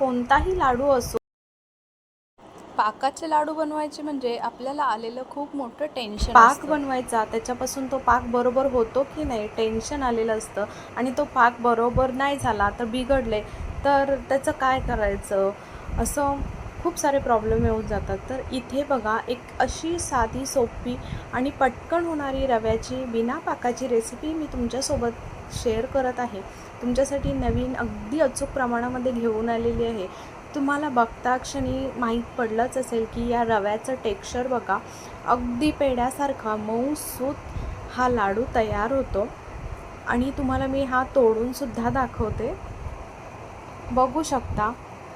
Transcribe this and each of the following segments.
कोणताही लाडू असो पाकाचे लाडू बनवायचे म्हणजे आपल्याला आलेलं खूप मोठं टेन्शन पाक बनवायचा त्याच्यापासून तो पाक बरोबर होतो की नाही टेन्शन आलेलं असतं. आणि तो पाक बरोबर नाही झाला तर बिघडले तर त्याचं काय करायचं? असं खूप सारे प्रॉब्लेम येऊन जातात. तर इथे बघा एक अशी साधी सोपी आणि पटकन होणारी रव्याची बिना पाकाची रेसिपी मी तुमच्यासोबत शेअर करत आहे. तुमच्यासाठी नवीन अगदी अचूक प्रमाणामध्ये घेऊन आलेली आहे. तुम्हाला बघता क्षणी माहीत पडलंच असेल की या रव्याचं टेक्स्चर बघा. अगदी पेड्यासारखा मऊसूत हा लाडू तयार होतो. आणि तुम्हाला मी हा तोडूनसुद्धा दाखवते. बघू शकता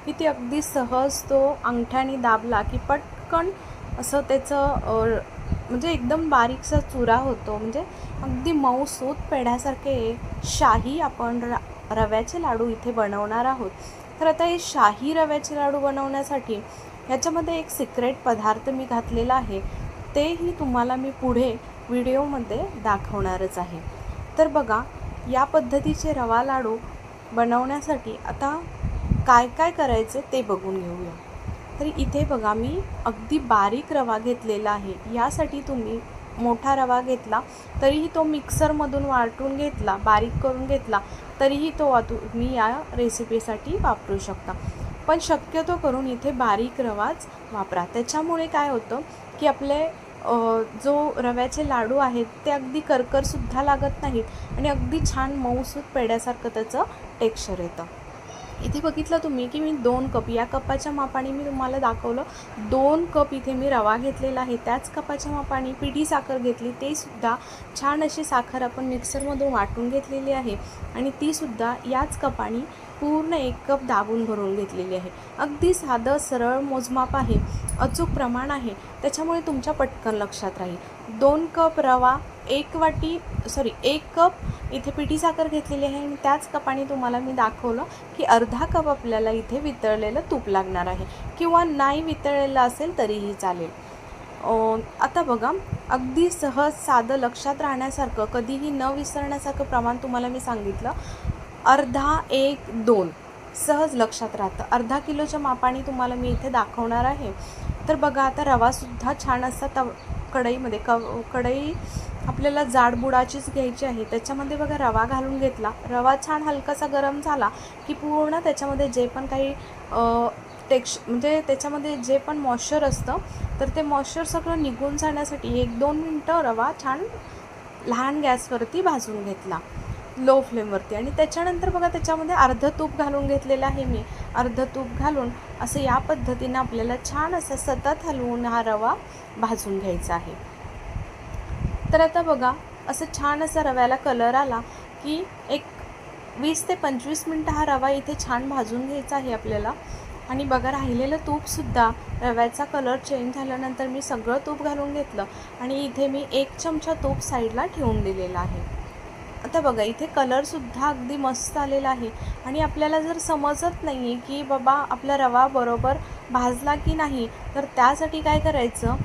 की ते अगदी सहज तो अंगठ्याने दाबला की पटकन असं त्याचं म्हणजे एकदम बारीकसा चुरा होतो. म्हणजे अगदी मऊसूत पेढ्यासारखे शाही आपण र रव्याचे लाडू इथे बनवणार आहोत. तर आता हे शाही रव्याचे लाडू बनवण्यासाठी ह्याच्यामध्ये एक सिक्रेट पदार्थ मी घातलेला आहे. तेही तुम्हाला मी पुढे व्हिडिओमध्ये दाखवणारच आहे. तर बघा या पद्धतीचे रवा लाडू बनवण्यासाठी आता काय काय करायचे ते बघून घेऊया. तर इथे बघा मी अगदी बारीक रवा घेतलेला आहे. यासाठी तुम्ही मोठा रवा घेतला तरीही तो मिक्सरमधून वाटून घेतला बारीक करून घेतला तरीही तो तुम्ही या रेसिपीसाठी वापरू शकता. पण शक्यतो करून इथे बारीक रवाच वापरा. त्याच्यामुळे काय होतं की आपले जो रव्याचे लाडू आहेत ते अगदी करकरसुद्धा लागत नाहीत आणि अगदी छान मऊसूत पेड्यासारखं त्याचं टेक्स्चर येतं. इथे बघितलं तुम्ही की मी दोन कप या कपाच्या मापाने मी तुम्हाला दाखवलं. दोन कप इथे मी रवा घेतलेला आहे. त्याच कपाच्या मापाने पिठी साखर घेतली. ते सुद्धा छान अशी साखर आपण मिक्सरमधून वाटून घेतलेली आहे. आणि तीसुद्धा याच कपाने पूर्ण एक कप दाबून भरून घेतलेली आहे. अगदी साधं सरळ मोजमाप आहे. अचूक प्रमाण आहे. त्याच्यामुळे तुमच्या पटकन लक्षात राहील. दोन कप रवा एक वाटी सॉरी एक कप इथे पिठी साखर घेतलेली आहे आणि त्याच कपाने तुम्हाला मी दाखवलं की अर्धा कप आपल्याला इथे वितळलेलं तूप लागणार आहे. किंवा नाही वितळलेलं असेल तरीही चालेल. आता बघा अगदी सहज साधं लक्षात राहण्यासारखं कधीही न विसरण्यासारखं प्रमाण तुम्हाला मी सांगितलं. अर्धा एक दोन. सहज लक्षात राहतं. अर्धा किलोच्या मापाने तुम्हाला मी इथे दाखवणार आहे. तर बघा आता रवासुद्धा छान असा तव कढईमध्ये क कढई आपल्याला जाड बुडाचीच घ्यायची आहे. त्याच्यामध्ये बघा रवा घालून घेतला. रवा छान हलकासा गरम झाला की पूर्ण त्याच्यामध्ये जे पण काही टेक्श म्हणजे त्याच्यामध्ये जे पण मॉइश्चर असतं तर ते मॉइश्चर सगळं निघून जाण्यासाठी एक दोन मिनटं रवा छान लहान गॅसवरती भाजून घेतला. लो फ्लेमवरती आणि त्याच्यानंतर बघा त्याच्यामध्ये अर्ध तूप घालून घेतलेलं आहे मी. अर्ध तूप घालून असं या पद्धतीनं आपल्याला छान असं सतत हलवून हा रवा भाजून घ्यायचा आहे. तर आता बघा असं छान असा रव्याला कलर आला की एक वीस ते पंचवीस मिनटं हा रवा इथे छान भाजून घ्यायचा आहे आपल्याला. आणि बघा राहिलेलं तूपसुद्धा रव्याचा कलर चेंज झाल्यानंतर मी सगळं तूप घालून घेतलं. आणि इथे मी एक चमचा तूप साईडला ठेवून दिलेला आहे. आता बघा इथे कलरसुद्धा अगदी मस्त आलेला आहे. आणि आपल्याला जर समजत नाही आहे की बाबा आपला रवा बरोबर भाजला की नाही तर त्यासाठी काय करायचं?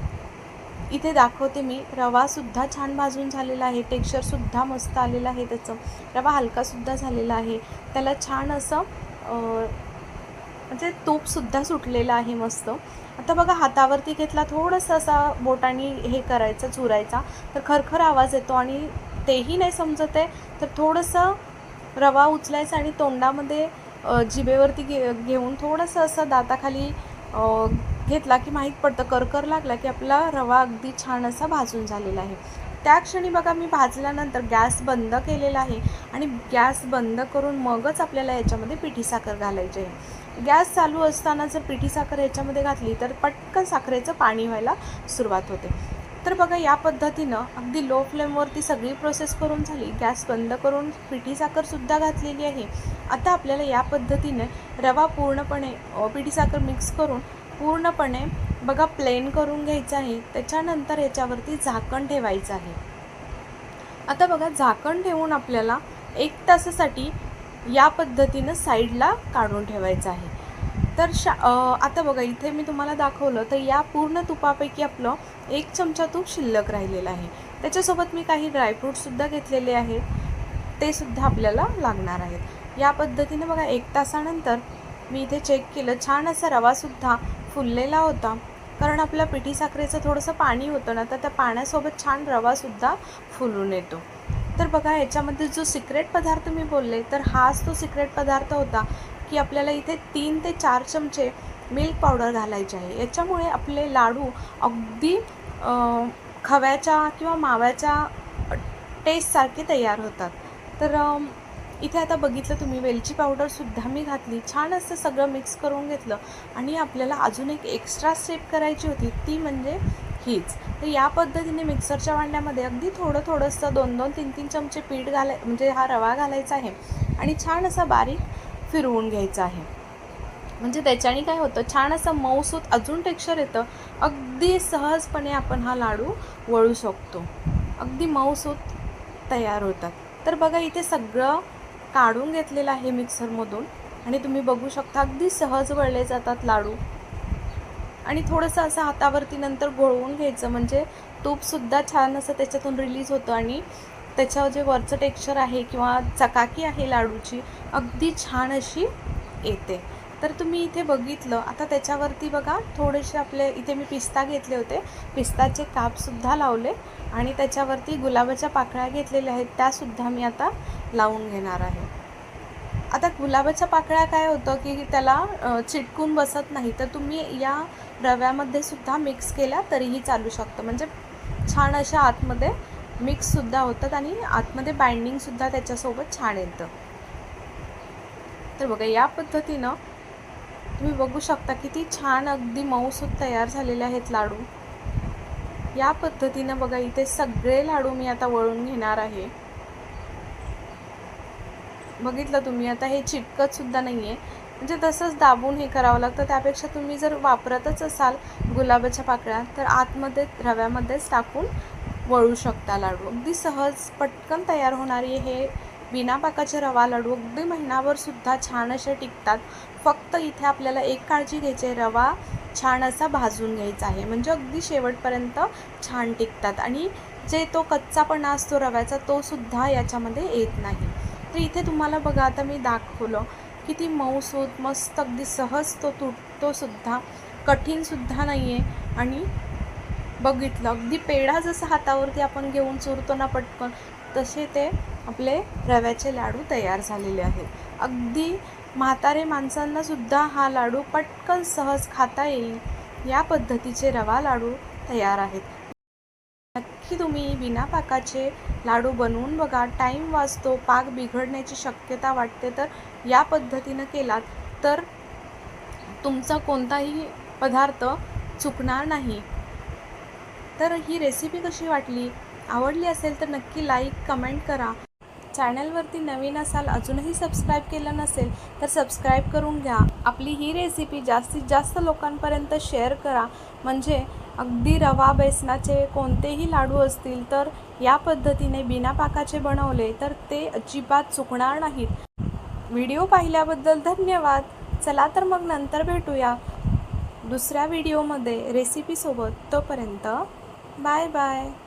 इथे दाखवते मी. रवासुद्धा छान भाजून झालेला आहे. टेक्स्चरसुद्धा मस्त आलेलं आहे त्याचं. रवा हलकासुद्धा झालेला आहे. त्याला छान असं म्हणजे तूपसुद्धा सुटलेलं आहे मस्त. आता बघा हातावरती घेतला थोडंसं असा बोटाने हे करायचं चुरायचा तर खरखर आवाज येतो आणि तेही नाही समजत आहे. तर थोडंसं रवा उचलायचा आणि तोंडामध्ये जिभेवरती घे घेऊन थोडंसं असं दाताखाली घेतला की माहीत पडतं करकर लागला की आपला रवा अगदी छान असा भाजून झालेला आहे. त्या क्षणी बघा मी भाजल्यानंतर गॅस बंद केलेला आहे आणि गॅस बंद करून मगच आपल्याला याच्यामध्ये पिठी साखर घालायची आहे. गॅस चालू असताना जर पिठी साखर याच्यामध्ये घातली तर पटकन साखरेचं पाणी व्हायला सुरुवात होते. तर बघा या पद्धतीनं अगदी लो फ्लेमवरती सगळी प्रोसेस करून झाली. गॅस बंद करून पिठी साखरसुद्धा घातलेली आहे. आता आपल्याला या पद्धतीने रवा पूर्णपणे पिठी साखर मिक्स करून पूर्णपणे बघा प्लेन करून घ्यायचं आहे. त्याच्यानंतर याच्यावरती झाकण ठेवायचं आहे. आता बघा झाकण ठेवून आपल्याला एक तासासाठी या पद्धतीनं साईडला काढून ठेवायचं आहे. तर शा आता बघा इथे मी तुम्हाला दाखवलं तर या पूर्ण तुपापैकी आपलं एक चमचा तूप शिल्लक राहिलेला आहे. त्याच्यासोबत मी काही ड्रायफ्रूटसुद्धा घेतलेले आहेत. ते सुद्धा आपल्याला लागणार आहेत. या पद्धतीने बघा एक तासानंतर मी इथे चेक केलं. छान असा रवासुद्धा फुललेला होता. कारण आपल्या पिठी साखरेचं थोडंसं पाणी होतं ना तर त्या पाण्यासोबत छान रवासुद्धा फुलून येतो. तर बघा याच्यामध्ये जो सिक्रेट पदार्थ मी बोलले तर हाच तो सिक्रेट पदार्थ होता. की आपल्याला इथे तीन ते चार चमचे मिल्क पावडर घालायचे आहे. याच्यामुळे आपले लाडू अगदी खव्याच्या किंवा माव्याच्या टेस्टसारखे तयार होतात. तर इथे आता बघितलं तुम्ही वेलची पावडरसुद्धा मी घातली. छान असं सगळं मिक्स करून घेतलं आणि आपल्याला अजून एक एक्स्ट्रा स्टेप करायची होती ती म्हणजे हीच. तर या पद्धतीने मिक्सरच्या भांड्यामध्ये अगदी थोडं थोडंसं दोन दोन तीन तीन चमचे पीठ घालाय म्हणजे हा रवा घालायचा आहे. आणि छान असा बारीक फिरवून घ्यायचं आहे. म्हणजे त्याच्याने काय होतं छान असं मऊसूत अजून टेक्स्चर येतं. अगदी सहजपणे आपण हा लाडू वळू शकतो. अगदी मऊसूत तयार होतात. तर बघा इथे सगळं काढून घेतलेलं आहे मिक्सरमधून. आणि तुम्ही बघू शकता अगदी सहज वळले जातात लाडू. आणि थोडंसं असं हातावरती नंतर घोळवून घ्यायचं. म्हणजे तूपसुद्धा छान असं त्याच्यातून रिलीज होतं आणि त्याच्यावर जे वरचं टेक्स्चर आहे किंवा चकाकी आहे लाडूची अगदी छान अशी येते. तर तुम्ही इथे बघितलं आता त्याच्यावरती बघा थोडेसे आपले इथे मी पिस्ता घेतले होते. पिस्ताचे कापसुद्धा लावले आणि त्याच्यावरती गुलाबाच्या पाकळ्या घेतलेल्या आहेत त्यासुद्धा मी आता लावून घेणार आहे. आता गुलाबाच्या पाकळ्या काय होतं की त्याला चिटकून बसत नाही तर तुम्ही या रव्यामध्ये सुद्धा मिक्स केल्या तरीही चालू शकतं. म्हणजे छान अशा आतमध्ये मिक्ससुद्धा होतात आणि आतमध्ये बाइंडिंगसुद्धा त्याच्यासोबत छान येतं. तर बघा या पद्धतीनं तुम्ही बघू शकता किती छान अगदी मऊसूद तयार झालेले आहेत लाडू. या पद्धतीनं बघा इथे सगळे लाडू मी आता वळून घेणार आहे. बघितलं तुम्ही आता हे चिटकत सुद्धा नाही आहे म्हणजे तसंच दाबून हे करावं लागतं. त्यापेक्षा तुम्ही जर वापरतच असाल गुलाबाच्या पाकळ्या तर आतमध्ये रव्यामध्येच टाकून वळू शकता लाडू. अगदी सहज पटकन तयार होणारी हे बिना पाकाचे रवा लाडू अगदी महिनाभरसुद्धा छान असे टिकतात. फक्त इथे आपल्याला एक काळजी घ्यायची आहे रवा छान असा भाजून घ्यायचा आहे. म्हणजे अगदी शेवटपर्यंत छान टिकतात आणि जे तो कच्चापणा असतो रव्याचा तो सुद्धा याच्यामध्ये येत नाही. तर इथे तुम्हाला बघा आता मी दाखवलं किती मऊसूत मस्त अगदी सहज तो तुटतो सुद्धा. कठीणसुद्धा नाही आहे आणि बघितलं. अगदी पेढा जसा हातावरती आपण घेऊन चुरतो ना पटकन तसे ते आपले रव्याचे लाडू तयार झालेले आहेत. अगदी म्हातारे माणसांना सुद्धा हा लाडू पटकन सहज खाता येईल या पद्धतीचे रवा लाडू तयार आहेत. नक्की तुम्ही बिना पाकाचे लाडू बनवून बघा. टाईम वाचतो पाक बिघडण्याची शक्यता वाटते तर या पद्धतीनं केलात तर तुमचा कोणताही पदार्थ चुकणार नाही. तर ही रेसिपी कशी वाटली? आवडली असेल तर नक्की लाईक कमेंट करा. चॅनलवरती नवीन असाल अजूनही सबस्क्राईब केलं नसेल तर सबस्क्राईब करून घ्या. आपली ही रेसिपी जास्तीत जास्त लोकांपर्यंत शेअर करा. म्हणजे अगदी रवा बेसनाचे कोणतेही लाडू असतील तर या पद्धतीने बिना पाकाचे बनवले तर ते अजिबात चुकणार नाहीत. व्हिडिओ पाहिल्याबद्दल धन्यवाद. चला तर मग नंतर भेटूया दुसऱ्या व्हिडिओमध्ये रेसिपीसोबत तोपर्यंत Bye bye.